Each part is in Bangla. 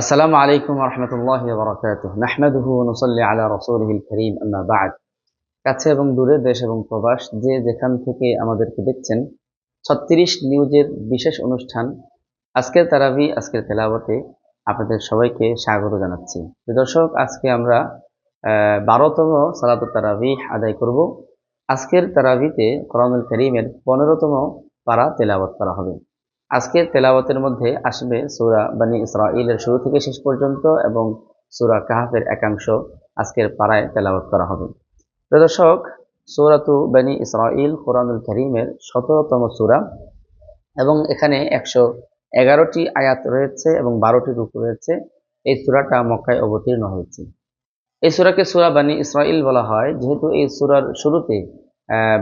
আসসালামু আলাইকুম রহমতুল্লাহ বরকাত নাহমেদহু নসল্লি আলা রসুলহিল করিম, আম্মা বাদ। কাছে এবং দূরে দেশ এবং প্রবাস, যে যেখান থেকে আমাদেরকে দেখছেন, ছত্রিশ নিউজের বিশেষ অনুষ্ঠান আজকের তারাবি, আজকের তেলাবতে আপনাদের সবাইকে স্বাগত জানাচ্ছি। দর্শক, আজকে আমরা বারোতম সালাত তারাবি আদায় করব। আজকের তারাবিতে কোরআনুল করিমের পনেরোতম পারা তেলাবত করা হবে। আজকের তেলাওয়াতের মধ্যে আসবে সূরা বানি ইসরাইলের শুরু থেকে শেষ পর্যন্ত এবং সূরা কাহাফের একাংশ আজকের পাড়ায় তেলাওয়াত করা হবে। প্রিয় দর্শক, সূরাতু বানি ইসরাইল কোরআনুল করিমের শততম সূরা এবং এখানে একশো এগারোটি আয়াত রয়েছে এবং বারোটি রূপ রয়েছে। এই সুরাটা মক্কায় অবতীর্ণ হয়েছে। এই সূরাকে সুরা বানি ইসরাইল বলা হয়। যেহেতু এই সূরার শুরুতে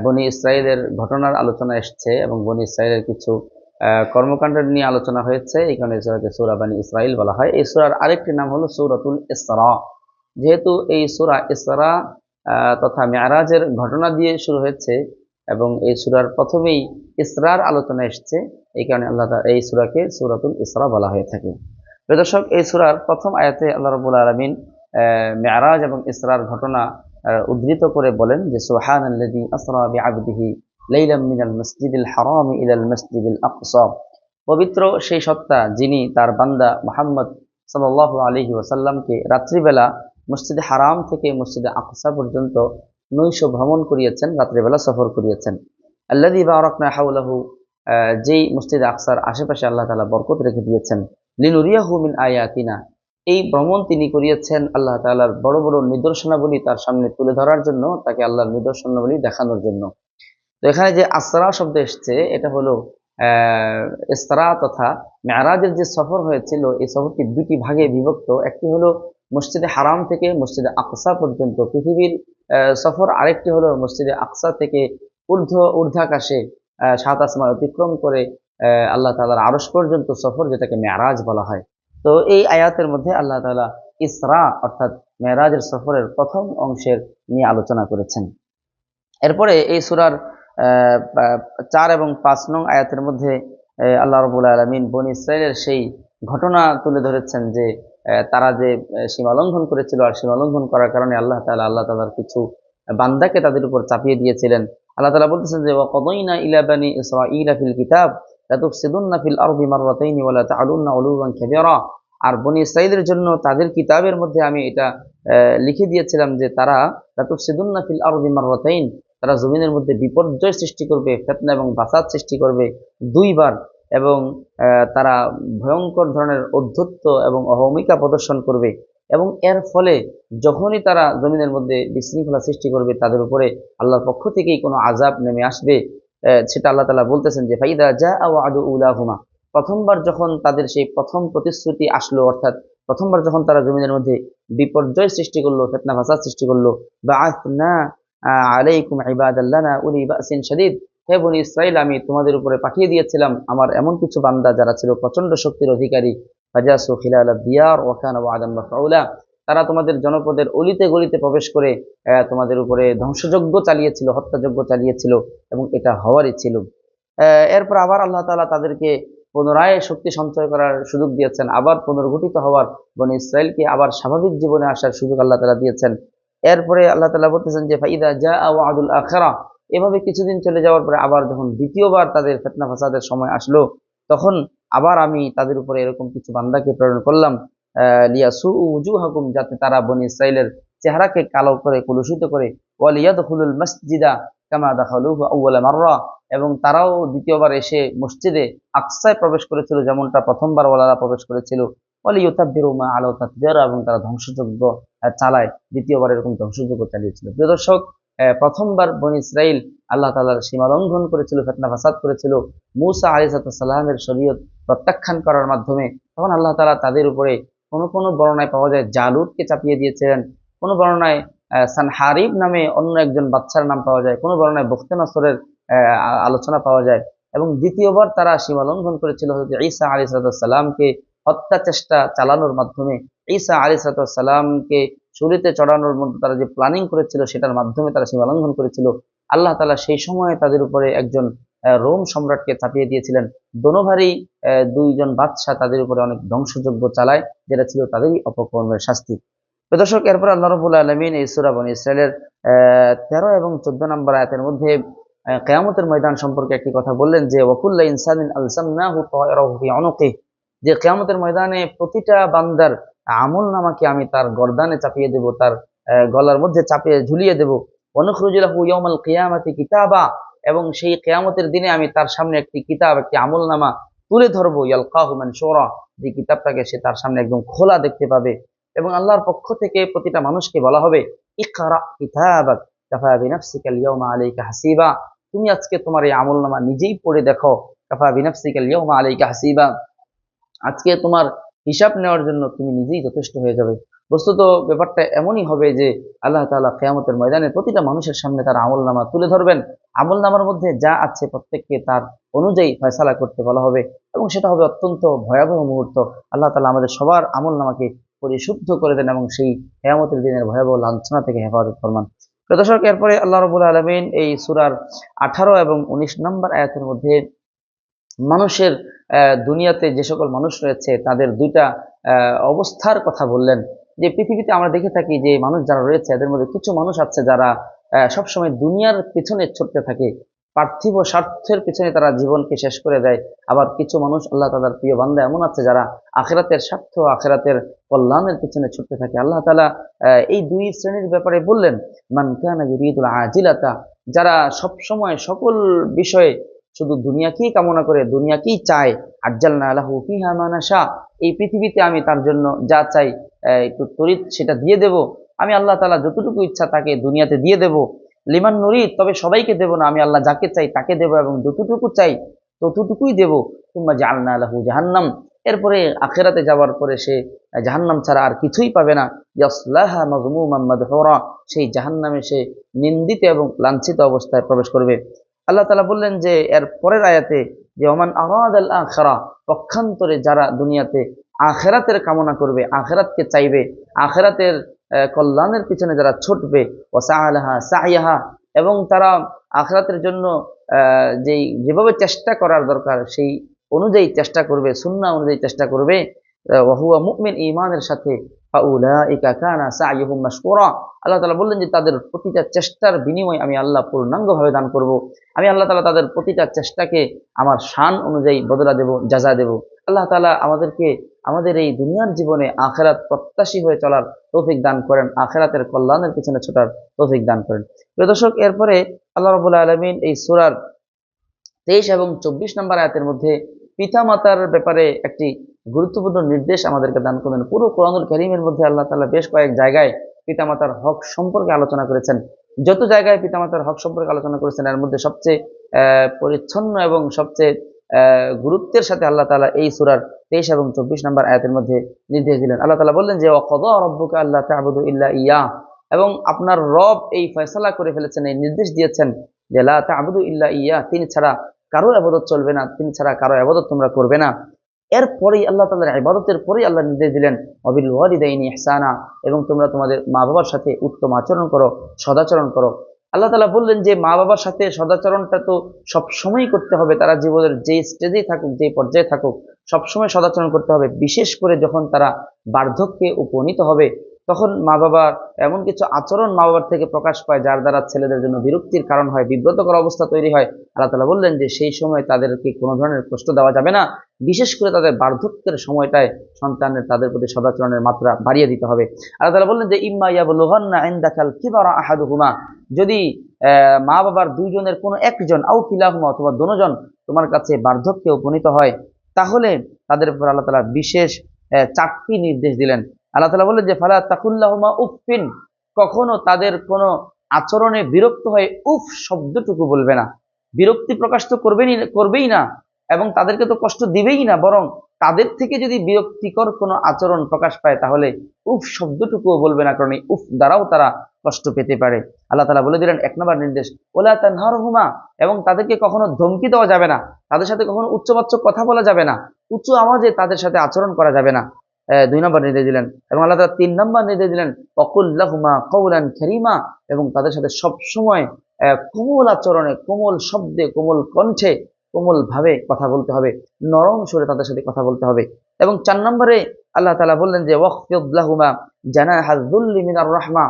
বনি ইসরাইলের ঘটনার আলোচনা এসছে এবং বনি ইসরাইলের কিছু কর্মকাণ্ড নিয়ে আলোচনা হয়েছে। এই কারণে সূরাকে সূরা বানি ইসরাইল বলা হয়। এই সুরার আরেকটি নাম হলো সূরাতুল ইসরা। যেহেতু এই সুরা ইসরা তথা মেয়ারাজের ঘটনা দিয়ে শুরু হয়েছে এবং এই সূরার প্রথমেই ইসরার আলোচনা এসছে, এই কারণে আল্লাহ এই সূরাকে সূরাতুল ইসরা বলা হয়ে থাকে। প্রিয় দর্শক, এই সূরার প্রথম আয়াতে আল্লাহ রাব্বুল আলামিন মেয়ারাজ এবং ইসরার ঘটনা উদ্ধৃত করে বলেন যে, সুবহানাল্লাযী আসরা বিআবদিহি লাইলাম মিনাল মসজিদিল হারাম ইলাল মসজিদিল আকসা। পবিত্র সেই সত্তা যিনি তার বান্দা মোহাম্মদ সাল্লাল্লাহু আলাইহি ওয়াসাল্লামকে রাত্রিবেলা মসজিদ হারাম থেকে মসজিদে আকসা পর্যন্ত নৈশ ভ্রমণ করিয়েছেন, রাত্রিবেলা সফর করিয়েছেন। আল্লাদি বারাকনা হাউলাহু যেই মসজিদ আকসার আশেপাশে আল্লাহ তাআলা বরকত রেখে দিয়েছেন, লিনুরিয়াহু মিন আয়াতিনা। এই ভ্রমণ তিনি করিয়েছেন আল্লাহ তাআলার বড় বড় নিদর্শনাবলী তার সামনে তুলে ধরার জন্য, তাকে আল্লাহর নিদর্শনাবলী দেখানোর জন্য। তো এখানে যে আসরা শব্দ এসছে, এটা হলো ইসরা তথা মেয়ারাজের যে সফর হয়েছিল, এই সফরটি দুটি ভাগে বিভক্ত। একটি হলো মসজিদে হারাম থেকে মসজিদে আকসা পর্যন্ত। পৃথিবীর সফর আরেকটি হলো মসজিদে আকসা থেকে ঊর্ধ্ব ঊর্ধ্বাকাশে সাত আসমান অতিক্রম করে আল্লাহ তালার আরস পর্যন্ত সফর, যেটাকে মেয়ারাজ বলা হয়। তো এই আয়াতের মধ্যে আল্লাহ তাআলা ইসরা অর্থাৎ মেয়ারাজের সফরের প্রথম অংশের নিয়ে আলোচনা করেছেন। এরপরে এই সুরার চার এবং পাঁচ নং আয়াতের মধ্যে আল্লাহ রবুল আলমিন বন ইসরায়েলের সেই ঘটনা তুলে ধরেছেন যে তারা যে সীমা লঙ্ঘন করেছিল আর সীমা লঙ্ঘন করার কারণে আল্লাহ তাআলা আল্লাহ তালার কিছু বান্দাকে তাদের উপর চাপিয়ে দিয়েছিলেন। আল্লাহ তালা বলতেছেন যে, ওয়াকদাইনা ইলা বানি ইসরাঈলা ফিল কিতাব আর বনি ইসরাঈলের জন্য তাদের কিতাবের মধ্যে আমি এটা লিখে দিয়েছিলাম যে, তারা লাতুফসিদুন্না ফিল আরদি মাররাতাইন তারা জমিনের মধ্যে বিপর্যয় সৃষ্টি করবে, ফেতনা এবং বাসাদ সৃষ্টি করবে দুইবার এবং তারা ভয়ঙ্কর ধরনের অধ্যত্ব এবং অহমিকা প্রদর্শন করবে এবং এর ফলে যখনই তারা জমিনের মধ্যে বিশৃঙ্খলা সৃষ্টি করবে, তাদের উপরে আল্লাহর পক্ষ থেকেই কোনো আজাব নেমে আসবে সেটা আল্লাহ তালা বলতেছেন যে, ফাইদা যা আও আদু উলাহুমা। প্রথমবার যখন তাদের সেই প্রথম প্রতিশ্রুতি আসলো, অর্থাৎ প্রথমবার যখন তারা জমিনের মধ্যে বিপর্যয় সৃষ্টি করল ফেতনা ফাসাদ সৃষ্টি করল, বা না আলাইকুম ইবাদাল্লানা, উলি বাসিন শাদীদ। হে বনি ইসরাইল আমি তোমাদের উপরে পাঠিয়ে দিয়েছিলাম। আমার এমন কিছু বান্দা যারা ছিল প্রচণ্ড শক্তির অধিকারী। ফাজাসু খিলাল দিয়ার ওয়াকান ওয়াদান মাফউলা। তারা তোমাদের জনপদের অলিতে গলিতে প্রবেশ করে তোমাদের উপরে ধ্বংসযজ্ঞ চালিয়েছিল, হত্যাযজ্ঞ চালিয়েছিল এবং এটা হওয়ারই ছিল। এরপর আবার আল্লাহ তাআলা তাদেরকে পুনরায় শক্তি সঞ্চয় করার সুযোগ দিয়েছেন। আবার পুনর্গঠিত হওয়ার বনি ইসরায়েলকে আবার স্বাভাবিক জীবনে আসার সুযোগ আল্লাহ তাআলা দিয়েছেন। এরপরে আল্লাহ তাআলা বলতেছেন যে ফাইদা যা ওয়াদুল আখরা এভাবে কিছুদিন চলে যাওয়ার পরে আবার যখন দ্বিতীয়বার তাদের ফেতনা ফাসাদের সময় আসলো তখন আবার আমি তাদের উপরে এরকম কিছু বান্দাকে প্রেরণ করলাম আহ, লিয়াসু উজুহাকুম যাতে তারা বনি চেহারাকে কালো করে কলুষিত করে ওয়ালিয়াদখুলুল মসজিদা কামা মাররা এবং তারাও দ্বিতীয়বার এসে মসজিদে আকসায় প্রবেশ করেছিল যেমনটা প্রথমবার ওয়ালারা প্রবেশ করেছিল ওয়ালিয়ুতাব্বিরু মা আলাউ তাতবিরা এবং তারা ধ্বংসযজ্ঞ আহ, চালায়। দ্বিতীয়বার এরকম ধ্বংসযোগ্য চালিয়েছিল। প্রিয় দর্শক প্রথমবার বনি ইসরাইল আল্লাহ তালার সীমা লঙ্ঘন করেছিল ফেতনা ফাসাদ করেছিল। মূসা আলাইসালামের শরীয়ত প্রত্যাখ্যান করার মাধ্যমে তখন আল্লাহ তালা তাদের উপরে কোনো কোনো বর্ণনায় পাওয়া যায় জালুদকে চাপিয়ে দিয়েছিলেন। কোনো বর্ণনায় আহ, সানহারিব নামে অন্য একজন বাচ্চার নাম পাওয়া যায়। কোনো বর্ণনায় বখতে নসরের আলোচনা পাওয়া যায়। এবং দ্বিতীয়বার তারা সীমা লঙ্ঘন করেছিল হয়তো ঈসা আলী সালাতামকে হত্যা চেষ্টা চালানোর মাধ্যমে ঈসা আলী সালাতামকে শুলিতে চড়ানোর মধ্যে তারা যে প্ল্যানিং করেছিল, সেটার মাধ্যমে তারা সীমা লঙ্ঘন করেছিল। আল্লাহ তালা সেই সময় তাদের উপরে একজন রোম সম্রাটকে চাপিয়ে দিয়েছিলেন। দোনোভারই দুইজন বাদশাহ তাদের উপরে অনেক ধ্বংসযজ্ঞ চালায়, যেটা ছিল তাদেরই অপকর্মের শাস্তি। দর্শক, এরপর আল্লাহ রবুল আলমিন এই সুরা বনি ইসরায়েলের তেরো এবং চোদ্দ নম্বর আয়াতের মধ্যে কেয়ামতের ময়দান সম্পর্কে একটি কথা বললেন যে ওয়াকুল্লা ইনসানিন আলসামনাহু তায়রাহু ফি উনুকিহি যে কেয়ামতের ময়দানে প্রতিটা বান্দার আমল নামাকে আমি তার গর্দানে চাপিয়ে দেব, তার গলার মধ্যে চাপিয়ে, ঝুলিয়ে দেব। অনুখরুজুলাহু ইয়াউমাল কিয়ামাতি কিতাবা, এবং সেই কেয়ামতের দিনে আমি তার সামনে একটি কিতাব, একটি আমল নামা তুলে ধরবো। ইয়ালকাহু মানশুরা, যে কিতাবটাকে সে তার সামনে একদম খোলা দেখতে পাবে। এবং আল্লাহর পক্ষ থেকে প্রতিটা মানুষকে বলা হবে হাসিবা। তুমি আজকে তোমার এই আমলনামা নিজেই পড়ে দেখো, কাফা বিনাফসিকা আল-ইয়াউমা আলাইকা হাসিবা। আজকে তোমার হিসাব নেওয়ার জন্য তুমি নিজেই যথেষ্ট হয়ে যাবে। বস্তুত ব্যাপারটা এমনই হবে যে আল্লাহ তালা কিয়ামতের ময়দানে প্রতিটা মানুষের সামনে তার আমলনামা তুলে ধরবেন। আমলনামার মধ্যে যা আছে প্রত্যেককে তার অনুযায়ী ফয়সালা করতে বলা হবে এবং সেটা হবে অত্যন্ত ভয়াবহ মুহূর্ত। আল্লাহ তালা আমাদের সবার আমলনামাকে পরিশুদ্ধ করে দেন এবং সেই কেয়ামতের দিনের ভয়াবহ লাঞ্ছনা থেকে হেফাজত ফরমান। প্রিয় দর্শক, এরপরে আল্লাহ রবুল আলমিন এই সুরার আঠারো এবং উনিশ নম্বর আয়াতের মধ্যে মানুষের দুনিয়াতে যে সকল মানুষ রয়েছে, তাদের দুইটা অবস্থার কথা বললেন। যে পৃথিবীতে আমরা দেখে থাকি যে মানুষ যারা রয়েছে, এদের মধ্যে কিছু মানুষ আছে যারা সবসময় দুনিয়ার পিছনে ছুটতে থাকে। পার্থিব স্বার্থের পিছনে তারা জীবনকে শেষ করে দেয়। আবার কিছু মানুষ, আল্লাহ তালার প্রিয় বান্ধা এমন আছে যারা আখেরাতের স্বার্থ, আখেরাতের কল্যাণের পিছনে ছুটতে থাকে। আল্লাহ তালা এই দুই শ্রেণির ব্যাপারে বললেন, মান কানা আজিলাতা যারা সব সময় সকল বিষয়ে শুধু দুনিয়াকেই কামনা করে, দুনিয়াকেই চায়। আজ্জালনা আলাহু ফিহা মা নাশা। এই পৃথিবীতে আমি তার জন্য যা চাই একটু তরিত সেটা দিয়ে দেব। আমি আল্লাহ তালা যতটুকু ইচ্ছা তাকে দুনিয়াতে দিয়ে দেব। লিমান নুরিদ, তবে সবাইকে দেব না, আমি আল্লাহ যাকে চাই তাকে দেব এবং যতটুকু চাই ততটুকুই দেব। তোমরা জালনা আলাহু জাহান্নাম। এরপরে আখেরাতে যাওয়ার পরে সে জাহান্নাম ছাড়া আর কিছুই পাবে না। ইয়াসলাহা মাজমুমান মাদহুরা। সেই জাহান্নামে সে নিন্দিত এবং লাঞ্ছিত অবস্থায় প্রবেশ করবে। আল্লাহ তালা বললেন যে এর পরের আয়াতে যে ওমান আরাদ আল আখরা পক্ষান্তরে যারা দুনিয়াতে আখেরাতের কামনা করবে আখেরাতকে চাইবে আখেরাতের কল্যাণের পিছনে যারা ছুটবে ও সাহালাহা সাহাহা এবং তারা আখেরাতের জন্য যেই যেভাবে চেষ্টা করার দরকার সেই অনুযায়ী চেষ্টা করবে সুন্না অনুযায়ী চেষ্টা করবে আহ, ওয়াহুয়া মুমিন ইমানের সাথে আল্লাহ তাআলা বললেন যে, তাদের প্রতিটা চেষ্টার বিনিময় আমি আল্লাহ পূর্ণাঙ্গভাবে দান করব। আমি আল্লাহ তাআলা তাদের প্রতিটা চেষ্টাকে আমার শান অনুযায়ী বদলা দেব যাজা দেব। আল্লাহ তাআলা আমাদেরকে, আমাদের এই দুনিয়ার জীবনে আখেরাত প্রত্যাশী হয়ে চলার তৌফিক দান করেন, আখেরাতের কল্যাণের পিছনে ছোটার তৌফিক দান করেন। প্রিয় দর্শক, এরপরে আল্লাহ রাব্বুল আলামিন এই সূরার তেইশ এবং চব্বিশ নম্বর আয়াতের মধ্যে পিতা মাতার ব্যাপারে একটি গুরুত্বপূর্ণ নির্দেশ আমাদেরকে দান করবেন। পুরো কোরআনুল করিমের মধ্যে আল্লাহ তালা বেশ কয়েক জায়গায় পিতামাতার হক সম্পর্কে আলোচনা করেছেন। যত জায়গায় পিতামাতার হক সম্পর্কে আলোচনা করেছেন, এর মধ্যে সবচেয়ে পরিচ্ছন্ন এবং সবচেয়ে গুরুত্বের সাথে আল্লাহ তালা এই সুরার তেইশ এবং চব্বিশ নম্বর আয়াতের মধ্যে নির্দেশ দিলেন। আল্লাহ তালা বললেন যে, ওয়াকাদা রাব্বুকা আল্লাহ তা'বুদু ইল্লা ইয়া এবং আপনার রব এই ফয়সলা করে ফেলেছেন, এই নির্দেশ দিয়েছেন যে, লা তা'বুদু ইল্লা ইয়া তিনি ছাড়া কারও আবাদত চলবে না, তিনি ছাড়া কারও আবাদত তোমরা করবে না। এরপরেই আল্লাহ তাআলার ইবাদতের পরেই আল্লাহ নির্দেশ দিলেন অবিল ওয়ালিদাইনি ইহসানা এবং তোমরা তোমাদের মা বাবার সাথে উত্তম আচরণ করো, সদাচরণ করো। আল্লাহ তালা বললেন যে, মা বাবার সাথে সদাচরণটা তো সব সময় করতে হবে, তারা জীবনের যে স্টেজেই থাকুক যে পর্যায়ে থাকুক, সবসময় সদাচরণ করতে হবে। বিশেষ করে যখন তারা বার্ধক্যে উপনীত হবে, তখন মা বাবার এমন কিছু আচরণ মা বাবার থেকে প্রকাশ পায়, যার দ্বারা ছেলেদের জন্য বিরক্তির কারণ হয়, বিব্রতকর অবস্থা তৈরি হয়। আল্লাহ তালা বললেন যে, সেই সময় তাদেরকে কোনো ধরনের কষ্ট দেওয়া যাবে না। বিশেষ করে তাদের বার্ধক্যের সময়টায় সন্তানের তাদের প্রতি সদাচরণের মাত্রা বাড়িয়ে দিতে হবে। আল্লাহ তালা বললেন যে, ইম্মা ইয়াবলুগান্না ইনদাকাল কিবারা আহাদুহুমা। যদি মা বাবার দুইজনের কোনো একজন আউ কিলাহুমা অথবা দোনোজন তোমার কাছে বার্ধক্যে উপনীত হয়, তাহলে তাদের উপর আল্লাহ তালা বিশেষ চারটি নির্দেশ দিলেন। আল্লাহ তালা বললেন যে, ফালা তাকুল্লাহুমা উফিন কখনো তাদের কোনো আচরণে বিরক্ত হয়ে উফ শব্দটুকু বলবে না। বিরক্তি প্রকাশ তো করবেই করবেই না। এবং তাদেরকে তো কষ্ট দিবেই না বরং তাদের থেকে যদি বিরক্তিকর কোনো আচরণ প্রকাশ পায় তাহলে উফ শব্দটুকুও বলবে না কারণ উফ দ্বারাও তারা কষ্ট পেতে পারে। আল্লাহ তালা বলে দিলেন এক নম্বর নির্দেশ ওলা তানহার হুমা এবং তাদেরকে কখনো ধমকি দেওয়া যাবে না তাদের সাথে কখনো উচ্চবাচ্য কথা বলা যাবে না উচ্চ আওয়াজে তাদের সাথে আচরণ করা যাবে না। দুই নম্বর নির্দেশ দিলেন এবং আল্লাহ তালা তিন নম্বর নির্দেশ দিলেন অকুল্লাহুমা কৌলান খেরিমা এবং তাদের সাথে সব সময় আহ, কোমল আচরণে কোমল শব্দে কোমল কণ্ঠে কোমল ভাবে কথা বলতে হবে, নরম সুরে তাদের সাথে কথা বলতে হবে। এবং চার নম্বরে আল্লাহ তালা বললেন যে ওয়াকফিউদ্লাহুমা জানা হাজুল্লি মিনার রহমা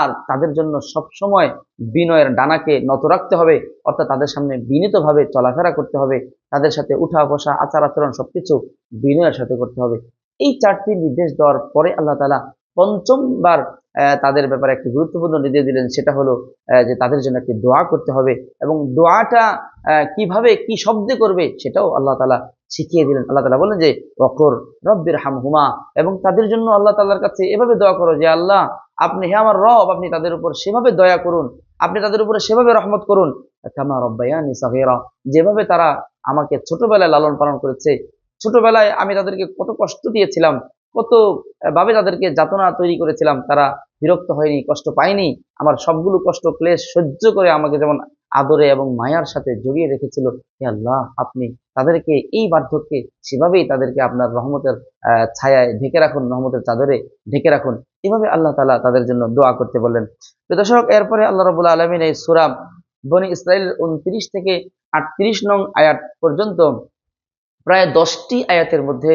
আর তাদের জন্য সব সময় বিনয়ের ডানাকে নত রাখতে হবে, অর্থাৎ তাদের সামনে বিনীতভাবে চলাফেরা করতে হবে, তাদের সাথে উঠা বসা আচার আচরণ সবকিছু বিনয়ের সাথে করতে হবে। এই চারটি নির্দেশ দেওয়ার পরে আল্লাহ তালা পঞ্চমবার তাদের ব্যাপারে একটি গুরুত্বপূর্ণ নির্দেশ দিলেন, সেটা হলো যে তাদের জন্য একটি দোয়া করতে হবে এবং দোয়াটা কীভাবে কি শব্দে করবে সেটাও আল্লাহ তালা শিখিয়ে দিলেন। আল্লাহ তালা বললেন যে অকর রব্বির হামহুমা এবং তাদের জন্য আল্লাহ তাল্লার কাছে এভাবে দোয়া করো যে, আল্লাহ, আপনি হে আমার রব, আপনি তাদের উপর সেভাবে দয়া করুন, আপনি তাদের উপরে সেভাবে রহমত করুন। কামা রব্বায়ানি সাগীরা যেভাবে তারা আমাকে ছোটবেলায় লালন পালন করেছে, ছোটবেলায় আমি তাদেরকে কত কষ্ট দিয়েছিলাম কত ভাবে তাদেরকে যাতনা তৈরি করেছিলাম, তারা বিরক্ত হয়নি, কষ্ট পায়নি, আমার সবগুলো কষ্ট, ক্লেশ সহ্য করে আমাকে যেমন আদরে এবং মায়ার সাথে জড়িয়ে রেখেছিল, হে আল্লাহ, আপনি তাদেরকে এই বার্ধক্যে সেভাবেই তাদেরকে আপনার রহমতের ছায়ায় ঢেকে রাখুন, রহমতের চাদরে ঢেকে রাখুন। এভাবে আল্লাহ তালা তাদের জন্য দোয়া করতে বললেন। দর্শক, এরপরে আল্লাহ রবুল্লা আলমিন এই সুরাম বনি ইসরায়েল উনত্রিশ থেকে আটত্রিশ নং আয়াত পর্যন্ত প্রায় দশটি আয়াতের মধ্যে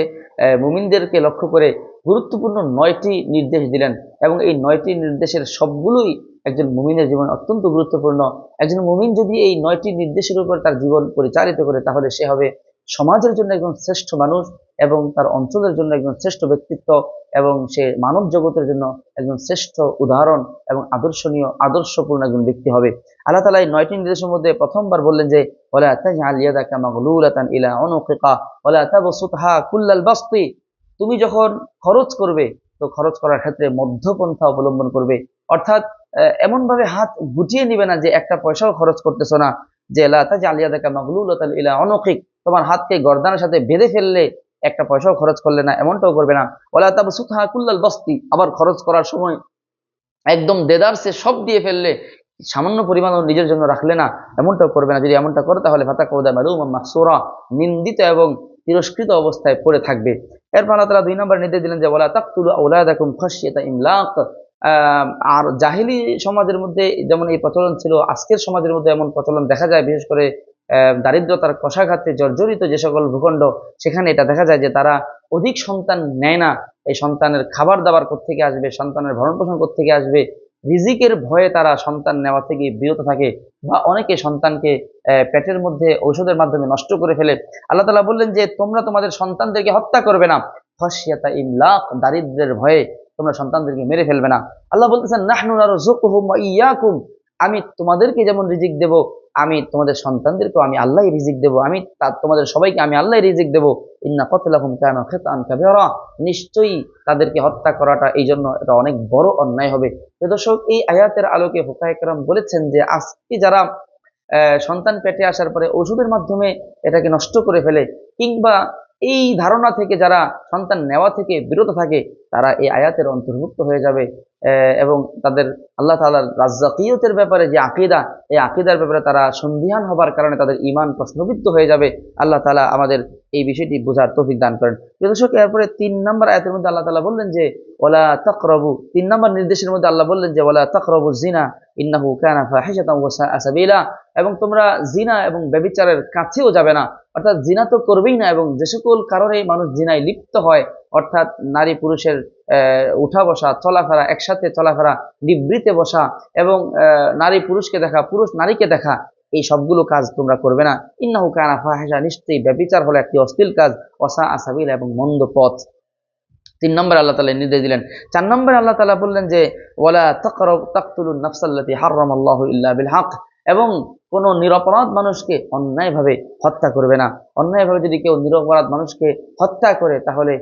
মুমিনদেরকে লক্ষ্য করে গুরুত্বপূর্ণ নয়টি নির্দেশ দিলেন এবং এই নয়টি নির্দেশের সবগুলোই একজন মুমিনের জীবন অত্যন্ত গুরুত্বপূর্ণ। একজন মুমিন যদি এই নয়টি নির্দেশের উপর তার জীবন পরিচালিত করে, তাহলে সে হবে সমাজের জন্য একজন শ্রেষ্ঠ মানুষ এবং তার অঞ্চলের জন্য একজন শ্রেষ্ঠ ব্যক্তিত্ব এবং সে মানব জগতের জন্য একজন শ্রেষ্ঠ উদাহরণ এবং আদর্শনীয়, আদর্শপূর্ণ একজন ব্যক্তি হবে। আল্লাহ তালা এই নয়টি নির্দেশের মধ্যে প্রথমবার বললেন যে মাগলুলাতান ইলা কুল্লাল বাসতি। তুমি যখন খরচ করবে, তো খরচ করার ক্ষেত্রে মধ্যপন্থা অবলম্বন করবে। অর্থাৎ এমনভাবে হাত গুটিয়ে নিবে না যে একটা পয়সাও খরচ করতেছো না, যে, লা তাজআল ইয়াদাকা মাগলুলাতান ইলা উনুকিক তোমার হাতকে গর্দানের সাথে বেঁধে ফেললে একটা পয়সাও খরচ করলে না এমনটাও করবে না। ওলা তাবসুতহা কুল্লাল বাসতি আবার খরচ করার সময় একদম দেদারসে সব দিয়ে ফেললে সামান্য পরিমাণও নিজের জন্য রাখলে না এমনটাও করবে না। যদি এমনটা করে তাহলে ভাতা কৌদা মালুম মাকসুরা নিন্দিত এবং তিরস্কৃত অবস্থায় পড়ে থাকবে। এরপর আল্লাহ তালা দুই নম্বর নির্দেশ দিলেন যে বলা তাকতুল আউলাদাকুম খাশিয়াতা ইমলাক। আহ, আর জাহিলি সমাজের মধ্যে যেমন এই প্রচলন ছিল আজকের সমাজের মধ্যে এমন প্রচলন দেখা যায় বিশেষ করে দারিদ্রতার কষাঘাতে জর্জরিত যে সকল ভূখণ্ড, সেখানে এটা দেখা যায় যে তারা অধিক সন্তান নেয় না। এই সন্তানের খাবার দাবার থেকে আসবে, সন্তানের ভরণ পোষণ থেকে আসবে? রিজিকের ভয়ে তারা সন্তান নেওয়া থেকে বিরত থাকে বা অনেকে সন্তানকে পেটের মধ্যে ঔষধের মাধ্যমে নষ্ট করে ফেলে। আল্লাহ তালা বললেন যে, তোমরা তোমাদের সন্তানদেরকে হত্যা করবে না। ফসিয়াতা ইমলাক দারিদ্রের ভয়ে তোমরা সন্তানদেরকে মেরে ফেলবে না। আল্লাহ বলতেছেন, নাহনু নারযুকুহুম ওয়া ইয়াকুম আমি তোমাদেরকে যেমন রিজিক দেব আমি তোমাদের সন্তানদেরকেও আমি আল্লাহ রিজিক দেব। আমি তোমাদের সবাইকে আমি আল্লাহ রিজিক দেব। ইন্না কতলাহুম কানা খেতান নিশ্চয়ই তাদেরকে হত্যা করাটা এই জন্য এটা অনেক বড় অন্যায় হবে। দর্শক, এই আয়াতের আলোকে হুকায়করাম বলেছেন যে, আজকে যারা সন্তান পেটে আসার পরে ওষুধের মাধ্যমে এটাকে নষ্ট করে ফেলে, কিংবা এই ধারণা থেকে যারা সন্তান নেওয়া থেকে বিরত থাকে তারা এই আয়াতের অন্তর্ভুক্ত হয়ে যাবে এবং তাদের আল্লাহ তাআলার রাজ্জাকিয়তের ব্যাপারে যে আকিদা, এই আকিদার ব্যাপারে তারা সন্দিহান হবার কারণে তাদের ইমান প্রশ্নবিদ্ধ হয়ে যাবে। আল্লাহ তালা আমাদের এই বিষয়টি বোঝার তৌফিক দান করেন। দর্শক, এরপরে তিন নম্বর আয়াতের মধ্যে আল্লাহ তালা বললেন যে ওলা তাকরাবু, তিন নম্বর নির্দেশের মধ্যে আল্লাহ বললেন যে ওলা তাকরাবু জিনা ইন্নাহু কানা সাবিলা, এবং তোমরা জিনা এবং ব্যভিচারের কাছেও যাবে না। অর্থাৎ জিনা তো করবেই না, এবং যে সকল কারণে মানুষ জিনায় লিপ্ত হয় অর্থাৎ নারী পুরুষের উঠা বসা চলাফেরা একসাথে চলাফেরা নিবৃতে বসা এবং নারী পুরুষকে দেখা, পুরুষ নারীকে দেখা, এই সবগুলো কাজ তোমরা করবে না। ইন্নাহু কানা ফাহিশা নিশ্চয়ই ব্যভিচার হলো একটি অশ্লীল কাজ অসা আসাবিল এবং মন্দ পথ। তিন নম্বর আল্লাহ তালা নির্দেশ দিলেন। চার নম্বর আল্লাহ তালা বললেন যে, ওয়ালা তাকরাব, তাকতুলুন নাফসাল্লাতি হারাম আল্লাহ ইল্লা বিল হক। এবং কোনো নিরপরাধ মানুষকে অন্যায়ভাবে হত্যা করবে না। অন্যায়ভাবে যদি কেউ নিরপরাধ মানুষকে হত্যা করে, তাহলে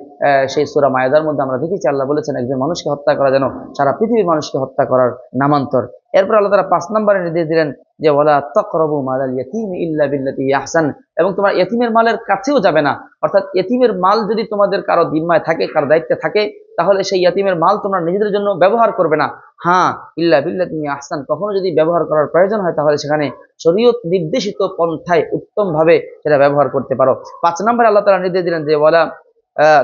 সেই সুরা মায়াদার মধ্যে আমরা দেখেছি আল্লাহ বলেছেন, একজন মানুষকে হত্যা করা যেন সারা পৃথিবীর মানুষকে হত্যা করার নামান্তর। এরপর আল্লাহ তারা পাঁচ নম্বরে নির্দেশ দিলেন যে, ওয়ালা তাকরাবু মালাল ইয়াতীম ইল্লা বিল্লাতি আহসান। এবং তোমার এতিমের মালের কাছেও যাবে না। অর্থাৎ এতিমের মাল যদি তোমাদের কারও জিম্মায় থাকে, কারও দায়িত্বে থাকে, তাহলে সেই ইয়াতিমের মাল তোমরা নিজেদের জন্য ব্যবহার করবে না। হ্যাঁ ইল্লা বিল্লা তুমি আহসান। কখনো যদি ব্যবহার করার প্রয়োজন হয়, তাহলে সেখানে শরীয়ত নির্দেশিত পন্থায় উত্তমভাবে সেটা ব্যবহার করতে পারো। পাঁচ নম্বরে আল্লাহ তালা নির্দেশ দিলেন যে বলা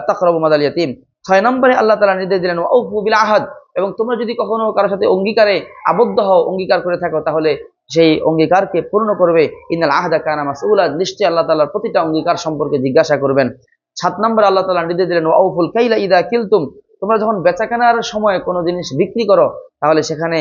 তাকরবু মাদাল ইয়াতিম। ছয় নম্বরে আল্লাহ তালা নির্দেশ দিলেন বিল আহাদ। এবং তোমরা যদি কখনো কারোর সাথে অঙ্গীকারে আবদ্ধ হও, অঙ্গীকার করে থাকো, তাহলে সেই অঙ্গীকারকে পূর্ণ করবে। ইনাল আহদা কানা মাসউলা। নিশ্চয়ই আল্লাহ তালার প্রতিটা অঙ্গীকার সম্পর্কে জিজ্ঞাসা করবেন। সাত নম্বর আল্লাহ তাআলা নির্দেশ দিলেন, ওয়াউফুল কাইলা ইদা কিলতুম। তোমরা যখন বেচাকেনার সময় কোনো জিনিস বিক্রি করো, তাহলে সেখানে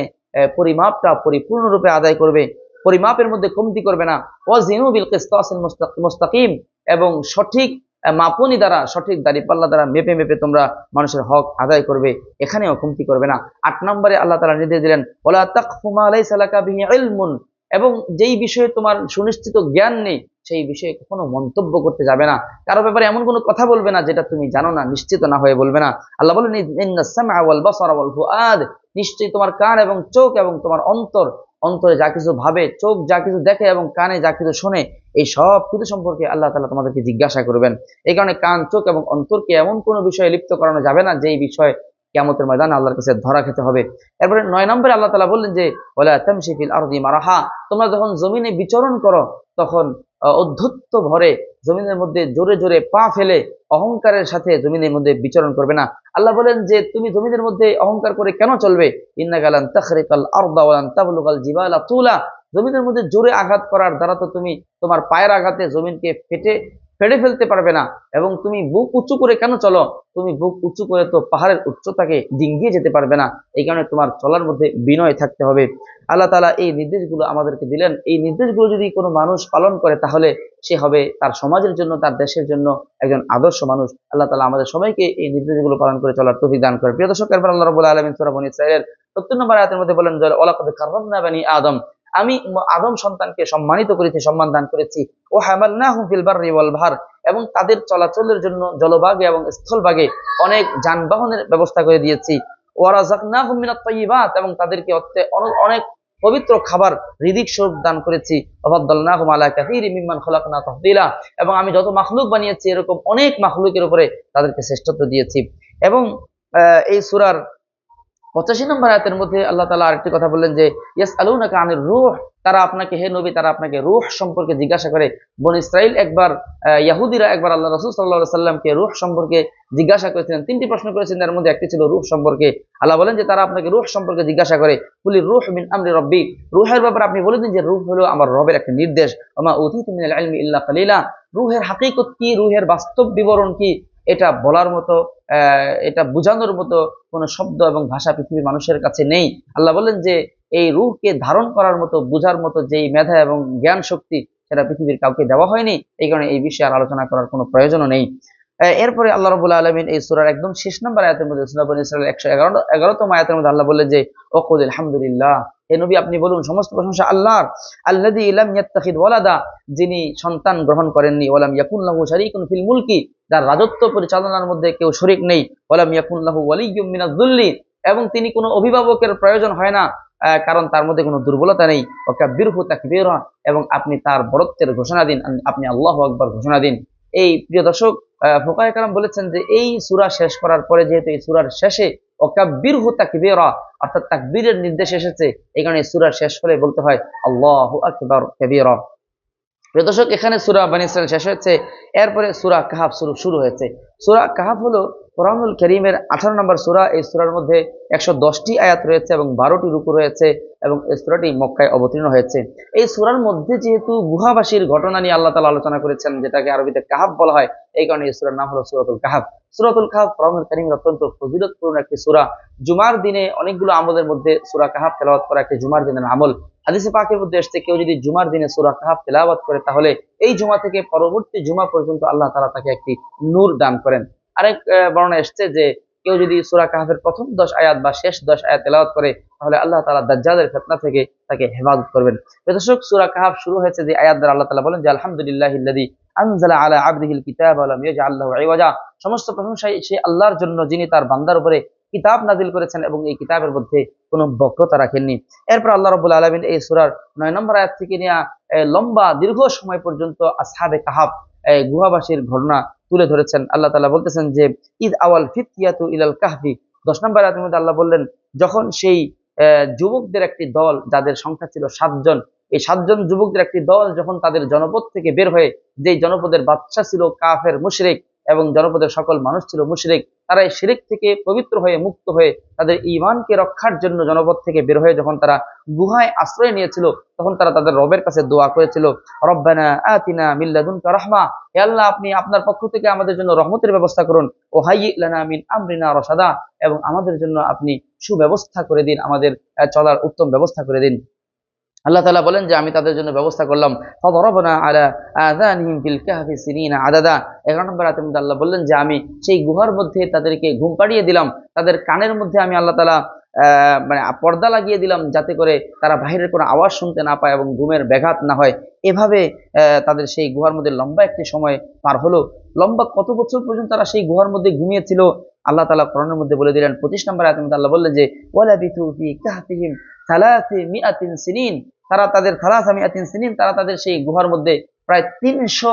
পরিমাপটা পরিপূর্ণরূপে আদায় করবে। পরিমাপের মধ্যে কমতি করবে না। ওয়াজিনু বিল কিসতাসিল মুস্তাকিম এবং সঠিক মাপনি দ্বারা, সঠিক দাড়িপাল্লা দ্বারা মেপে মেপে তোমরা মানুষের হক আদায় করবে। এখানেও কমতি করবে না। আট নম্বরে আল্লাহ তাআলা নির্দেশ দিলেন, ওয়ালা তাকফু মা লাইসা বিহি ইলমুন। এবং যেই বিষয়ে তোমার সুনিশ্চিত জ্ঞান নেই, সেই বিষয়ে কখনো মন্তব্য করতে যাবে না। কারও ব্যাপারে এমন কোনো কথা বলবে না যেটা তুমি জানো না, নিশ্চিত না হয়ে বলবে না। আল্লাহ বলেন নিশ্চয়ই তোমার কান এবং চোখ এবং তোমার অন্তর অন্তরে যা কিছু ভাবে, চোখ যা কিছু দেখে এবং কানে যা কিছু শোনে, এই সব কিছু সম্পর্কে আল্লাহ তালা তোমাদেরকে জিজ্ঞাসা করবেন। এই কারণে কান, চোখ এবং অন্তরকে এমন কোনো বিষয়ে লিপ্ত করানো যাবে না, যেই বিষয় কেমতের ময়দানে আল্লাহর কাছে ধরা খেতে হবে। এরপরে নয় নম্বরে আল্লাহ তালা বললেন যে ওলা তামশিফিল আরদি মারাহা তোমরা যখন জমিনে বিচরণ করো, তখন আহ, অধ্যত্ত ভরে জমিনের মধ্যে জোরে জোরে পা ফেলে অহংকারের সাথে জমিনের মধ্যে বিচরণ করবে না। আল্লাহ বলেন যে তুমি জমিনের মধ্যে অহংকার করে কেন চলবে? ইন্নাগালান তাখরিকাল আরদা তাবলুকাল জিবালা তুলা। জমিনের মধ্যে জোরে আঘাত করার দ্বারা তো তুমি তোমার পায়ের আঘাতে জমিনকে ফেটে ফেড়ে ফেলতে পারবে না। এবং তুমি বুক উঁচু করে কেন চলো? তুমি বুক উঁচু করে তো পাহাড়ের উচ্চতাকে ডিঙ্গিয়ে যেতে পারবে না। এই কারণে তোমার চলার মধ্যে বিনয় থাকতে হবে। আল্লাহ তাআলা এই নির্দেশগুলো আমাদেরকে দিলেন। এই নির্দেশগুলো যদি কোনো মানুষ পালন করে, তাহলে সে হবে তার সমাজের জন্য, তার দেশের জন্য একজন আদর্শ মানুষ। আল্লাহ তালা আমাদের সবাইকে এই নির্দেশগুলো পালন করে চলার তৌফিক দান করে প্রিয় দর্শক আল্লাহ রাব্বুল আলামিন সূরা বনী ইসরাঈলের 70 নম্বর আয়াতের মধ্যে বলেন আদম। আমি আদম সন্তানকে সম্মানিত করেছি, সম্মান দান করেছি। ও হামালনাহুম ফিল বাররি ওয়াল বাহর। এবং তাদের চলাচলের জন্য জলভাগে এবং স্থলভাগে অনেক যানবাহনের ব্যবস্থা করে দিয়েছি। ওয়ারাযাকনাহুম মিনাত তাইয়্যিবাত এবং তাদেরকে অন- অনেক পবিত্র খাবার রিদিক স্বরূপ দান করেছি। তাফদীলা। এবং আমি যত মাখলুক বানিয়েছি, এরকম অনেক মাখলুকের উপরে তাদেরকে শ্রেষ্ঠত্ব দিয়েছি। এবং এই সূরার পঁচাশি নম্বর আয়াতের মধ্যে আল্লাহ তালা আরেকটি কথা বললেন যে ইয়াস আলুনাকা আনির রুহ তারা আপনাকে, হে নবী, তারা আপনাকে রুহ সম্পর্কে জিজ্ঞাসা করে। বন ইসরাইল একবার ইয়াহুদিরা একবার আল্লাহ রসুল সাল্লাহ সাল্লামকে রুহ সম্পর্কে জিজ্ঞাসা করেছিলেন। তিনটি প্রশ্ন করেছেন তার মধ্যে একটি ছিল রুহ সম্পর্কে। আল্লাহ বলেন যে, তারা আপনাকে রুহ সম্পর্কে জিজ্ঞাসা করে। বলি রুহ মিন আমরি রব্বি রুহের ব্যাপারে আপনি বলে দিন যে, রুহ হলো আমার রবের একটা নির্দেশ। আমা অতীত মিনাল ইলমি ইল্লা কালিলা রুহের হাকিকত কি? রুহের বাস্তব বিবরণ কি? এটা বলার মতো এটা বোঝানোর মতো কোনো শব্দ এবং ভাষা পৃথিবীর মানুষের কাছে নেই। আল্লাহ বলেন যে, এই রূহকে ধারণ করার মতো, বোঝার মতো যেই মেধা এবং জ্ঞান শক্তি, সেটা পৃথিবীর কাউকে দেওয়া হয়নি। এই কারণে এই বিষয়ে আর আলোচনা করার কোনো প্রয়োজনও নেই। এরপরে আল্লাহ রবুল্লা আলমিন এই সুরার একদম শেষ নম্বর আয়াতের মধ্যে সুনাবন ইসরায়েল একশো এগারো, এগারোতম আয়াতের মধ্যে আল্লাহ বললেন যে, ওকুল আলহামদুলিল্লাহ। হে নবী, আপনি বলুন, সমস্ত প্রশংসা আল্লাহর। আল্লাদি ইলাম ইয়াত্তাখিদ ওয়ালাদা, যিনি সন্তান গ্রহণ করেননি। ওয়ালাম ইয়াকুল্লাহু শারীকুন ফিল মুলকি, যার রাজত্ব পরিচালনার মধ্যে কেউ শরিক নেই। ওয়ালাম ইয়াকুল্লাহু ওয়ালিয়্যুম মিনাজ যুল্লি এবং তিনি কোনো অভিভাবকের প্রয়োজন হয় না কারণ তার মধ্যে কোনো দুর্বলতা নেই। ওয়াকাব্বিরহু তাকবীরা, এবং আপনি তার বরত্বের ঘোষণা দিন। আপনি আল্লাহু আকবার ঘোষণা দিন। এই প্রিয় দর্শক ফোকায় কালাম বলেছেন যে, এই সূরা শেষ করার পরে যেহেতু এই সূরার শেষে ওয়াকাব্বিরহু তাকবীরা। অর্থাৎ তাকবীরের নির্দেশ এসেছে। এই কারণে সুরা শেষ করে বলতে হয়, আল্লাহু আকবার কাবীরা। প্রিয় দর্শক, এখানে সুরা বানি শেষ হয়েছে। এরপরে সুরা কাহাব শুরু শুরু হয়েছে। সুরা কাহাব হলো কোরআনুল করিমের আঠারো নম্বর সুরা। এই সুরার মধ্যে একশো দশটি আয়াত রয়েছে এবং বারোটি রুকু রয়েছে এবং এই সুরাটি মক্কায় অবতীর্ণ হয়েছে। এই সুরার মধ্যে যেহেতু গুহাবাসীর ঘটনা নিয়ে আল্লাহ তালা আলোচনা করেছেন, যেটাকে আরবিতে কাহাব বলা হয়, এই কারণে এই সুরার নাম হলো সুরাতুল কাহাব সুরাতুল কাহাব কোরআনুল করিমের অত্যন্ত ফজিলতপূর্ণ একটি সুরা। জুমার দিনে অনেকগুলো আমলের মধ্যে সুরা কাহাব তেলাওয়াত করা একটি জুমার দিনের আমল। হাদিসে পাকের মধ্যে এসছে, কেউ যদি জুমার দিনে সুরা কাহাব তেলাওয়াত করে, তাহলে এই জুমা থেকে পরবর্তী জুমা পর্যন্ত আল্লাহ তালা তাকে একটি নূর দান করেন। আরেক বর্ণনা এসছে যে কেউ যদি সুরা কাহাফের প্রথম দশ আয়াত বা শেষ দশ আয়াত তেলাওয়াত করে, তাহলে আল্লাহ তালা দাজ্জালের ফেতনা থেকে তাকে হেফাজত করবেন। দর্শক, সুরা কাহাব শুরু হয়েছে যে আয়াত দ্বারা আল্লাহ তালা বলেন যে, আলহামদুলিল্লাহ আনজালা আলা কিতাব ওয়া লাম ইয়াজআল লাহু ইওয়াজা। সমস্ত আল্লাহর জন্য যিনি তার বান্দার উপরে কিতাব নাজিল করেছেন এবং এই কিতাবের মধ্যে কোনো বক্রতা রাখেননি। এরপর আল্লাহ রবুল আলমিন এই সুরার নয় নম্বর আয়াত থেকে নিয়ে লম্বা দীর্ঘ সময় পর্যন্ত আসহাবে কাহাব গুহাবাসীর ঘটনা তুলে ধরেছেন। আল্লাহ তালা বলতেছেন যে ঈদ আওয়াল ফিতিয়াতু ইলাল কাহফি। দশ নম্বর আয়াতের মধ্যে আল্লাহ বললেন, যখন সেই যুবকদের একটি দল, যাদের সংখ্যা ছিল সাতজন এই সাতজন যুবকদের একটি দল যখন তাদের জনপদ থেকে বের হয়ে, যেই জনপদের বাচ্চা ছিল কাফের, মুশরিক এবং জনপদের সকল মানুষ ছিল মুশরিক তারা এই শিরিক থেকে পবিত্র হয়ে মুক্ত হয়ে তাদের ইমানকে রক্ষার জন্য জনপদ থেকে বের হয়ে যখন তারা গুহায় আশ্রয় নিয়েছিল, তখন তারা তাদের রবের কাছে দোয়া করেছিল, রব্বানা আতিনা মিল্লাদুনকা রাহমা হে আল্লাহ, আপনি আপনার পক্ষ থেকে আমাদের জন্য রহমতের ব্যবস্থা করুন ও লানা মিন আমরিনা রসাদা এবং আমাদের জন্য আপনি সুব্যবস্থা করে দিন, আমাদের চলার উত্তম ব্যবস্থা করে দিন। আল্লাহ তালা বলেন যে আমি তাদের জন্য ব্যবস্থা করলাম। আদাদা। 11 নম্বর মধ্যে আল্লাহ বললেন যে আমি সেই গুহার মধ্যে তাদেরকে ঘুম পাড়িয়ে দিলাম। তাদের কানের মধ্যে আমি আল্লাহ আহ, মানে পর্দা লাগিয়ে দিলাম যাতে করে তারা বাহিরের কোনো আওয়াজ শুনতে না পায় এবং ঘুমের ব্যাঘাত না হয়। এভাবে তাদের সেই গুহার মধ্যে লম্বা একটি সময় পার হলো। লম্বা কত বছর পর্যন্ত তারা সেই গুহার মধ্যে ঘুমিয়েছিল? আল্লাহ তালা কোরআনের মধ্যে বলে দিলেন, পঁচিশ নম্বর আয়াতের মধ্যে আল্লাহ বললেন যে ওয়ালা বিথু সিনিন তারা তাদের থালাসা মিআতিন সিনিন, তারা তাদের সেই গুহার মধ্যে প্রায় তিনশো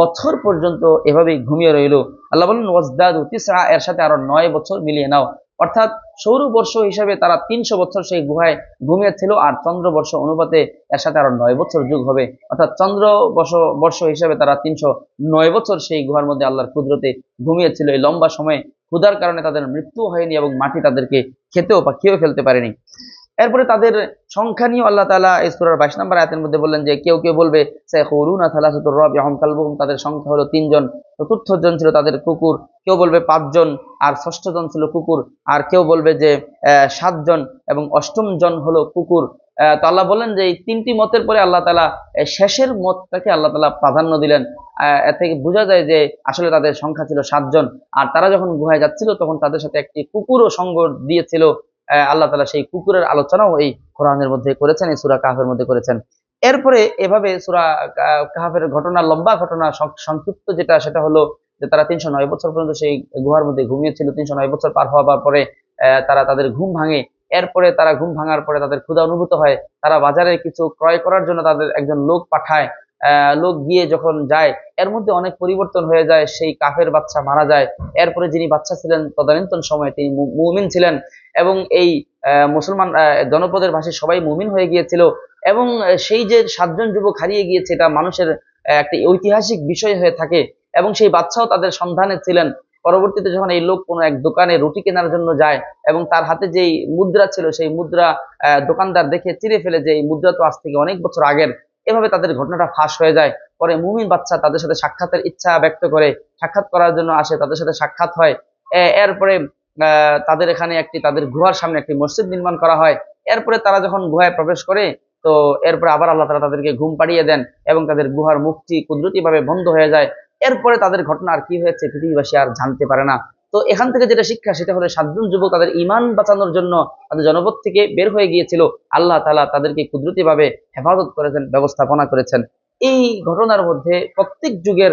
বছর পর্যন্ত এভাবেই ঘুমিয়ে রইল। আল্লাহ বললেন, ওয়াজদাদু তিসা এর সাথে আরও নয় বছর মিলিয়ে নাও। অর্থাৎ সৌরবর্ষ হিসাবে তারা তিনশো বছর সেই গুহায় ঘুমিয়েছিল আর চন্দ্রবর্ষ অনুপাতে এর সাথে আরও নয় বছর যুগ হবে। অর্থাৎ চন্দ্র বর্ষ বর্ষ হিসাবে তারা তিনশো নয় বছর সেই গুহার মধ্যে আল্লাহর কুদরতে ঘুমিয়েছিল। এই লম্বা সময়ে ক্ষুধার কারণে তাদের মৃত্যু হয়নি এবং মাটি তাদেরকে খেতেও বা খেয়েও ফেলতে পারেনি। এরপরে তাদের সংখ্যা নিয়ে আল্লাহ তালা এই বাইশ নম্বর আয়াতের মধ্যে বললেন যে কেউ কেউ বলবে, সাইখুরুনা থালাসাতুর রব ইয়াহুম কালবুহুম তাদের সংখ্যা হলো তিনজন, চতুর্থ জন ছিল তাদের কুকুর। কেউ বলবে পাঁচজন, আর ষষ্ঠ জন ছিল কুকুর। আর কেউ বলবে যে সাতজন এবং অষ্টম জন হলো কুকুর। তো আল্লাহ বললেন যে এই তিনটি মতের পরে আল্লাহ তালা শেষের মতটাকে আল্লাহ তালা প্রাধান্য দিলেন। এর থেকে বোঝা যায় যে আসলে তাদের সংখ্যা ছিল সাতজন। আর তারা যখন গুহায় যাচ্ছিল, তখন তাদের সাথে একটি কুকুরও সঙ্গ দিয়েছিল। আল্লাহ তালা সেই কুকুরের আলোচনাও এই কোরআনের মধ্যে করেছেন, এই সুরা কাহের মধ্যে করেছেন। এরপরে এভাবে সুরা কাহাফের ঘটনা, লম্বা ঘটনা সংক্ষিপ্ত যেটা, সেটা হলো যে তারা তিনশো নয় বছর পর্যন্ত সেই গুহার মধ্যে ঘুমিয়েছিল, তিনশো নয় বছর পার হওয়ার পরে তারা তাদের ঘুম ভাঙে। এরপরে তারা ঘুম ভাঙার পরে তাদের ক্ষুধা অনুভূত হয়। তারা বাজারে কিছু ক্রয় করার জন্য তাদের একজন লোক পাঠায়। লোক গিয়ে যখন যায়, এর মধ্যে অনেক পরিবর্তন হয়ে যায়। সেই কাফের বাচ্চা মারা যায়। এরপরে যিনি বাচ্চা ছিলেন, তদানীন্তন সময়ে তিনি মুমিন ছিলেন এবং এই মুসলমান জনপদের ভাষী সবাই মুমিন হয়ে গিয়েছিল এবং সেই যে সাতজন যুবক হারিয়ে গিয়েছে, এটা মানুষের একটি ঐতিহাসিক বিষয় হয়ে থাকে এবং সেই বাচ্চাও তাদের সন্ধানে ছিলেন। পরবর্তীতে যখন এই লোক কোনো এক দোকানে রুটি কেনার জন্য যায় এবং তার হাতে যেই মুদ্রা ছিল, সেই মুদ্রা দোকানদার দেখে চিরে ফেলে যে এই মুদ্রা তো আজ থেকে অনেক বছর আগের। এভাবে তাদের ঘটনাটা ফাঁস হয়ে যায়। পরে মুমিন বাচ্চা তাদের সাথে সাক্ষাতের ইচ্ছা ব্যক্ত করে, সাক্ষাৎ করার জন্য আসে, তাদের সাথে সাক্ষাৎ হয়। এরপরে তাদের এখানে একটি, তাদের গুহার সামনে একটি মসজিদ নির্মাণ করা হয়। এরপরে তারা যখন গুহায় প্রবেশ করে, তো এরপরে আবার আল্লাহ তারা তাদেরকে ঘুম পাড়িয়ে দেন এবং তাদের গুহার মুক্তি কুদরতি ভাবে বন্ধ হয়ে যায়। এরপরে তাদের ঘটনা আর কি হয়েছে পৃথিবীবাসী আর জানতে পারে না। তো এখান থেকে যেটা শিক্ষা, সেটা হলো সাতজন যুবক তাদের ইমান বাঁচানোর জন্য তাদের জনপদ থেকে বের হয়ে গিয়েছিল। আল্লাহ তালা তাদেরকে কুদরতি ভাবে হেফাজত করেছেন, ব্যবস্থাপনা করেছেন। এই ঘটনার মধ্যে প্রত্যেক যুগের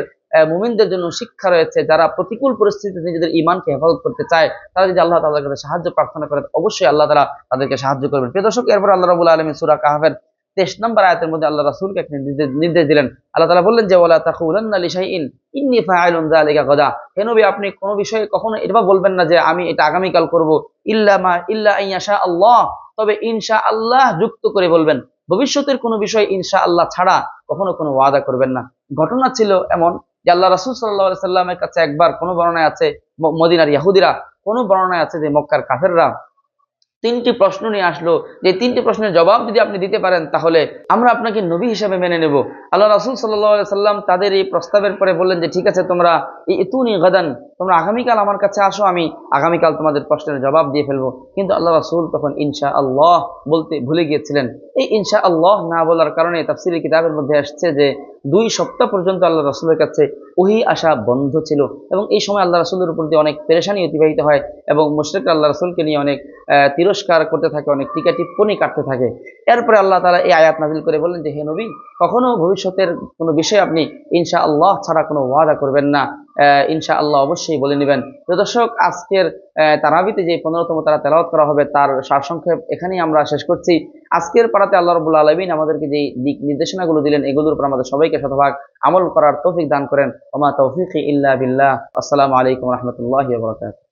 মুমিনদের জন্য শিক্ষা রয়েছে। যারা প্রতিকূল পরিস্থিতিতে নিজেদের ইমানকে হেফাজত করতে চায়, তারা যদি আল্লাহ কাছে সাহায্য প্রার্থনা করেন, অবশ্যই আল্লাহ তাআলা তাদেরকে সাহায্য করবেন। প্রিয় দর্শক, এরপর আল্লাহ রাবুল আলমী সুরা কাহাফের তেইশ নম্বর আয়াতের মধ্যে আল্লাহ রাসূলকে একটি নির্দেশ দিলেন। আল্লাহ তাআলা বললেন যে গাদা। আপনি কোনো বিষয়ে কখনো এটা বলবেন না যে, আমি এটা আগামীকাল করব। ইল্লা ইল্লা আইয়াশা আল্লাহ। তবে ইনশা আল্লাহ যুক্ত করে বলবেন, ভবিষ্যতের কোনো বিষয় ইনশা আল্লাহ ছাড়া কখনো কোনো ওয়াদা করবেন না। ঘটনা ছিল এমন যে, আল্লাহ রাসূল আলাইহি সাল্লামের কাছে একবার কোনো বর্ণায় আছে মদিনার ইহুদিরা কোনো বর্ণনায় আছে যে, মক্কার কাফেররা তিনটি প্রশ্ন নিয়ে আসলো। যে তিনটি প্রশ্নের জবাব যদি আপনি দিতে পারেন, তাহলে আমরা আপনাকে নবী হিসাবে মেনে নেব। আল্লাহ রাসুল সাল্লাহ সাল্লাম তাদের এই প্রস্তাবের পরে বললেন যে, ঠিক আছে, তোমরা এই ইতুনি গাদান, তোমরা আগামীকাল আমার কাছে আসো, আমি আগামীকাল তোমাদের প্রশ্নের জবাব দিয়ে ফেলব। কিন্তু আল্লাহ রাসুল তখন ইনশা আল্লাহ বলতে ভুলে গিয়েছিলেন। এই ইনশা আল্লাহ না বলার কারণে তাফসিরি কিতাবের মধ্যে আসছে যে দুই সপ্তাহ পর্যন্ত আল্লাহ রাসুলের কাছে ওহি আসা বন্ধ ছিল এবং এই সময় আল্লাহ রাসুলের উপর দিয়ে অনেক পেরেশানি অতিবাহিত হয় এবং মুশ্রেক আল্লাহ রাসুলকে নিয়ে অনেক তিরস্কার করতে থাকে, অনেক টিকা টিপ্পনি কাটতে থাকে। এরপরে আল্লাহ তালা এই আয়াত নাজিল করে বললেন যে, হে নবী, কখনো ভবিষ্যতের কোনো বিষয় আপনি ইনশা আল্লাহ ছাড়া কোনো ওয়াদা করবেন না। ইনশা আল্লাহ অবশ্যই বলে নেবেন। দর্শক, আজকের তারাবিতে যে পনেরোতম তারা তেলাওয়াত করা হবে, তার সারসংক্ষেপ এখানেই আমরা শেষ করছি। আজকের পাড়াতে আল্লাহ রবুল্লা আলমিন আমাদেরকে যে দিক নির্দেশনাগুলো দিলেন, এগুলোর উপর আমাদের সবাইকে শতভাগ আমল করার তৌফিক দান করেন। ওমা তৌফিক ইল্লা বিল্লাহ। আসসালামু আলাইকুম রহমতুল্লাহ বরকাত